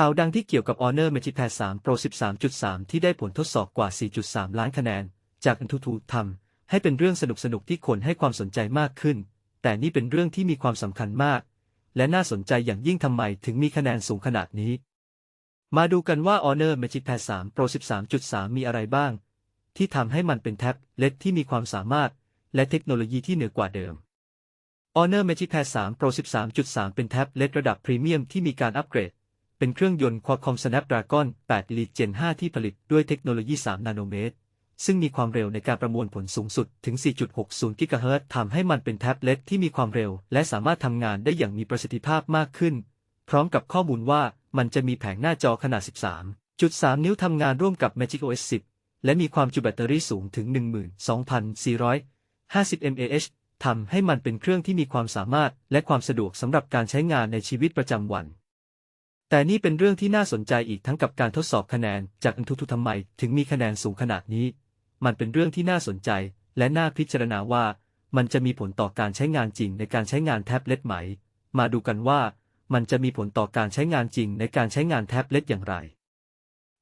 ข่าวดังที่เกี่ยวกับ Honor Magic Pad 3 Pro 13.3 ที่ได้ผลทดสอบกว่า 4.3 ล้านคะแนน จาก Antutu ทำให้เป็นเรื่องสนุกๆที่คนให้ความสนใจมากขึ้น แต่นี่เป็นเรื่องที่มีความสำคัญมาก และน่าสนใจอย่างยิ่งทำไมถึงมีคะแนนสูงขนาดนี้ มาดูกันว่า Honor Magic Pad 3 Pro 13.3 มีอะไรบ้าง ที่ทำให้มันเป็นแท็บเล็ตที่มีความสามารถ และเทคโนโลยีที่เหนือกว่าเดิม Honor Magic Pad 3 Pro 13.3 เป็นแท็บเล็ตระดับพรีเมียมที่มีการอัปเกรด เป็นเครื่องยนต์ Qualcomm Snapdragon 8 Elite Gen 5 ที่ผลิตด้วยเทคโนโลยี 3 นาโนเมตร ซึ่งมีความเร็วในการประมวลผลสูงสุดถึง 4.60กิกะเฮิรตซ์ทำให้มันเป็นแท็บเล็ตที่มีความเร็ว และสามารถทำงานได้อย่างมีประสิทธิภาพมากขึ้น พร้อมกับข้อมูลว่ามันจะมีแผงหน้าจอขนาด 13.3 นิ้วทำงานร่วมกับ Magic OS 10 และมีความจุแบตเตอรี่สูงถึง 12,450 mAh ทำให้มันเป็นเครื่องที่มีความสามารถและความสะดวกสำหรับการใช้งานในชีวิตประจำวัน แต่นี่เป็นเรื่องที่น่าสนใจอีกทั้งกับการทดสอบคะแนนจากอันทุทุทำไมถึงมีคะแนนสูงขนาดนี้ มันเป็นเรื่องที่น่าสนใจ และน่าพิจารณาว่า มันจะมีผลต่อการใช้งานจริงในการใช้งานแท็บเล็ตไหม มาดูกันว่า มันจะมีผลต่อการใช้งานจริงในการใช้งานแท็บเล็ตอย่างไร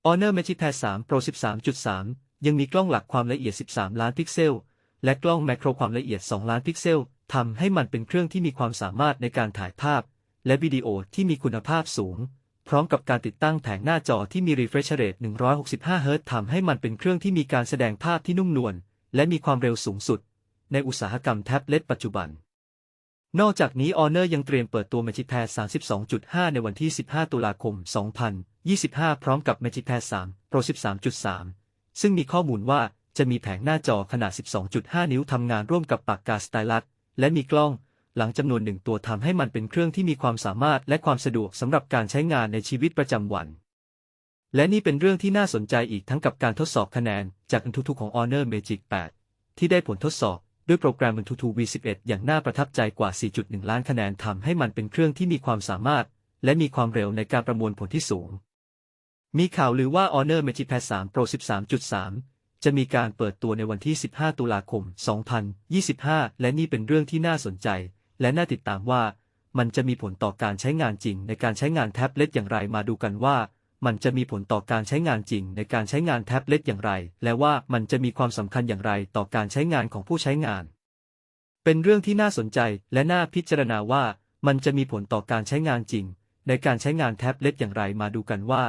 Honor Magic Pad 3 Pro 13.3 ยังมีกล้องหลักความละเอียด 13 ล้านพิกเซล และกล้องแมโครความละเอียด 2 ล้านพิกเซลทำให้มันเป็นเครื่องที่มีความสามารถในการถ่ายภาพ และวิดีโอที่มีคุณภาพสูง พร้อมกับการติดตั้งแผงหน้าจอที่มี refresh rate 165เฮิรตซ์ทำให้มันเป็นเครื่องที่มีการแสดงภาพที่นุ่มนวลและมีความเร็วสูงสุด ในอุตสาหกรรมแท็บเล็ตปัจจุบัน นอกจากนี้ Honor ยังเตรียมเปิดตัว Magic Pad 32.5 ในวันที่ 15 ตุลาคม 2025 พร้อมกับ Magic Pad 3 Pro 13.3 ซึ่งมีข้อมูลว่าจะมีแผงหน้าจอขนาด 12.5 นิ้วทำงานร่วมกับปากกาสไตลัสและมีกล้อง หลังจำนวนหนึ่งตัวทำให้มันเป็นเครื่องที่มีความสามารถและความสะดวกสำหรับการใช้งานในชีวิตประจำวัน และนี่เป็นเรื่องที่น่าสนใจอีกทั้งกับการทดสอบคะแนน จากอันทุกๆของ Honor Magic 8 ที่ได้ผลทดสอบด้วยโปรแกรม Antutu V11 อย่างน่าประทับใจกว่า 4.1 ล้านคะแนนทำให้มันเป็นเครื่องที่มีความสามารถ และมีความเร็วในการประมวลผลที่สูง มีข่าวลือว่า Honor Magic Pad 3 Pro 13.3จะมีการเปิดตัวในวันที่ 15 ตุลาคม 2025 และนี่เป็นเรื่องที่น่าสนใจ และน่าติดตามว่า มันจะมีผลต่อการใช้งานจริง ในการใช้งานแท็บเล็ตอย่างไรมาดูกันว่า มันจะมีผลต่อการใช้งานจริง ในการใช้งานแท็บเล็ตอย่างไร และว่ามันจะมีความสำคัญอย่างไรต่อการใช้งานของผู้ใช้งาน เป็นเรื่องที่น่าสนใจและน่าพิจารณาว่า มันจะมีผลต่อการใช้งานจริง ในการใช้งานแท็บเล็ตอย่างไรมาดูกันว่า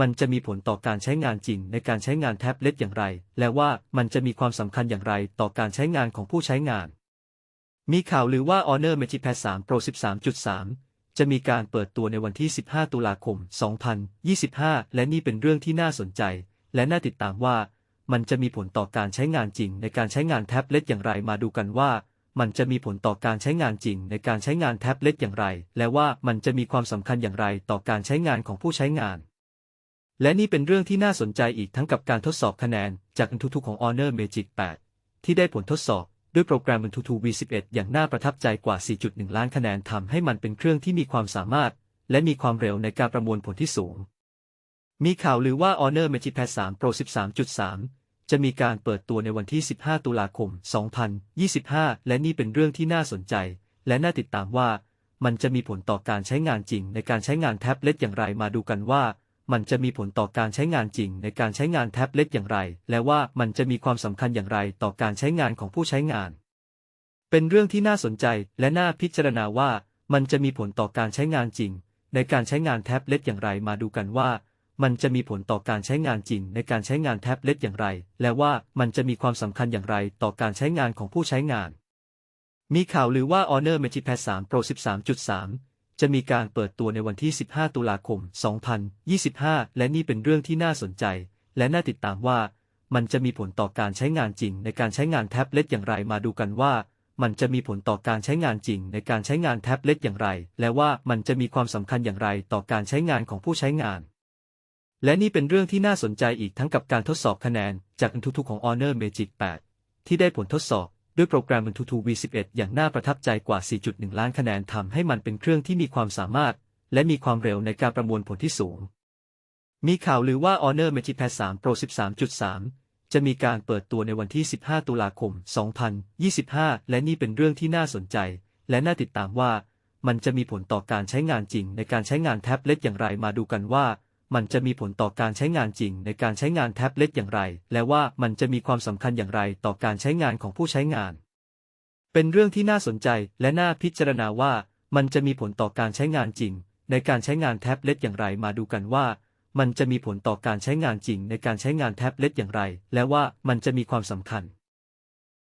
มันจะมีผลต่อการใช้งานจริงในการใช้งานแท็บเล็ตอย่างไร และว่ามันจะมีความสำคัญอย่างไรต่อการใช้งานของผู้ใช้งาน มีข่าวลือว่า Honor Magic Pad 3 Pro 13.3 จะมีการเปิดตัวในวันที่ 15 ตุลาคม 2025 และนี่เป็นเรื่องที่น่าสนใจ และน่าติดตามว่า มันจะมีผลต่อการใช้งานจริง ในการใช้งานแท็บเล็ตอย่างไรมาดูกันว่า มันจะมีผลต่อการใช้งานจริง ในการใช้งานแท็บเล็ตอย่างไร และว่ามันจะมีความสำคัญอย่างไรต่อการใช้งานของผู้ใช้งาน และนี่เป็นเรื่องที่น่าสนใจอีกทั้งกับการทดสอบคะแนน จากอันทุกๆของ Honor Magic 8 ที่ได้ผลทดสอบ ด้วยโปรแกรม Antutu V11 อย่างน่าประทับใจกว่า 4.1 ล้านคะแนนทำให้มันเป็นเครื่องที่มีความสามารถ และมีความเร็วในการประมวลผลที่สูง มีข่าวลือว่า Honor Magic Pad 3 Pro 13.3 จะมีการเปิดตัวในวันที่ 15 ตุลาคม 2025 และนี่เป็นเรื่องที่น่าสนใจ และน่าติดตามว่า มันจะมีผลต่อการใช้งานจริงในการใช้งานแท็บเล็ตอย่างไรมาดูกันว่า มันจะมีผลต่อการใช้งานจริงในการใช้งานแท็บเล็ตอย่างไร และว่ามันจะมีความสำคัญอย่างไรต่อการใช้งานของผู้ใช้งาน เป็นเรื่องที่น่าสนใจและน่าพิจารณาว่า มันจะมีผลต่อการใช้งานจริง ในการใช้งานแท็บเล็ตอย่างไรมาดูกันว่า มันจะมีผลต่อการใช้งานจริง ในการใช้งานแท็บเล็ตอย่างไร และว่ามันจะมีความสำคัญอย่างไรต่อการใช้งานของผู้ใช้งาน มีข่าวลือว่า Honor Magic Pad 3 Pro 13.3 จะมีการเปิดตัวในวันที่ 15 ตุลาคม 2025 และนี่เป็นเรื่องที่น่าสนใจ และน่าติดตามว่า มันจะมีผลต่อการใช้งานจริง ในการใช้งานแท็บเล็ตอย่างไรมาดูกันว่า มันจะมีผลต่อการใช้งานจริง ในการใช้งานแท็บเล็ตอย่างไร และว่ามันจะมีความสำคัญอย่างไรต่อการใช้งานของผู้ใช้งาน และนี่เป็นเรื่องที่น่าสนใจอีกทั้งกับการทดสอบคะแนนจากอันทุกๆของ Honor Magic 8 ที่ได้ผลทดสอบ ด้วยโปรแกรม Antutu V11 อย่างน่าประทับใจกว่า 4.1 ล้านคะแนนทำให้มันเป็นเครื่องที่มีความสามารถ และมีความเร็วในการประมวลผลที่สูง มีข่าวลือว่า Honor Magic Pad 3 Pro 13.3 จะมีการเปิดตัวในวันที่ 15 ตุลาคม 2025 และนี่เป็นเรื่องที่น่าสนใจ และน่าติดตามว่า มันจะมีผลต่อการใช้งานจริงในการใช้งานแท็บเล็ตอย่างไรมาดูกันว่า มันจะมีผลต่อการใช้งานจริงในการใช้งานแท็บเล็ตอย่างไร และว่ามันจะมีความสำคัญอย่างไรต่อการใช้งานของผู้ใช้งาน เป็นเรื่องที่น่าสนใจและน่าพิจารณาว่า มันจะมีผลต่อการใช้งานจริง ในการใช้งานแท็บเล็ตอย่างไรมาดูกันว่า มันจะมีผลต่อการใช้งานจริงในการใช้งานแท็บเล็ตอย่างไร และว่ามันจะมีความสำคัญ